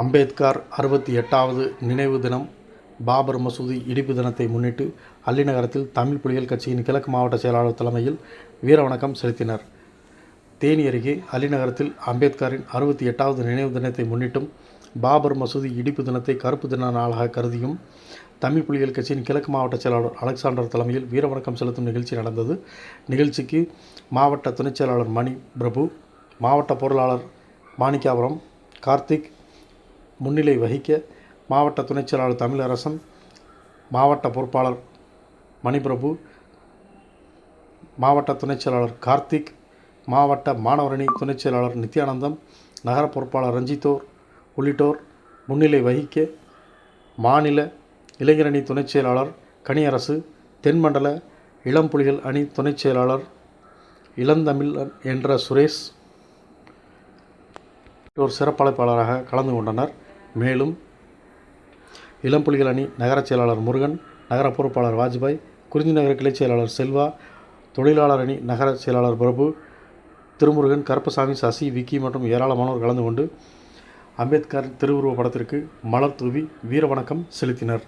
அம்பேத்கர் அறுபத்தி எட்டாவது நினைவு தினம் பாபர் மசூதி இடிப்பு தினத்தை முன்னிட்டு அள்ளிநகரத்தில் தமிழ் புலிகள் கட்சியின் கிழக்கு மாவட்ட செயலாளர் தலைமையில் வீரவணக்கம் செலுத்தினர். தேனி அருகே அள்ளிநகரத்தில் அம்பேத்கரின் அறுபத்தி எட்டாவது நினைவு தினத்தை முன்னிட்டும், பாபர் மசூதி இடிப்பு தினத்தை கருப்பு தின நாளாக கருதியும் தமிழ் புலிகள் கட்சியின் கிழக்கு மாவட்ட செயலாளர் அலெக்சாண்டர் தலைமையில் வீரவணக்கம் செலுத்தும் நிகழ்ச்சி நடந்தது. நிகழ்ச்சிக்கு மாவட்ட துணைச் செயலாளர் மணி பிரபு, மாவட்ட பொருளாளர் மாணிக்காபுரம் கார்த்திக் முன்னிலை வகிக்க, மாவட்ட துணைச் செயலாளர் தமிழரசன், மாவட்ட பொறுப்பாளர் மணிபிரபு, மாவட்ட துணைச் செயலாளர் கார்த்திக், மாவட்ட மாணவரணி துணைச் செயலாளர் நித்யானந்தம், நகர பொறுப்பாளர் ரஞ்சித்தோர் உள்ளிட்டோர் முன்னிலை வகிக்க, மாநில இளைஞரணி துணைச் செயலாளர் கனியரசு, தென்மண்டல இளம்புலிகள் அணி துணைச் செயலாளர் இளந்தமிழன் என்ற சுரேஷ் ஒரு சிறப்பழைப்பாளராக கலந்து கொண்டனர். மேலும், இளம் புலிகள் அணி நகரச் செயலாளர் முருகன், நகர பொறுப்பாளர் வாஜ்பாய், குறிஞ்சி நகர கிளைச் செயலாளர் செல்வா, தொழிலாளர் அணி நகர செயலாளர் பிரபு, திருமுருகன், கருப்பசாமி, சசி, விக்கி மற்றும் ஏராளமானோர் கலந்து கொண்டு அம்பேத்கர் திருவுருவ படத்திற்கு மலர் தூவி வீரவணக்கம் செலுத்தினர்.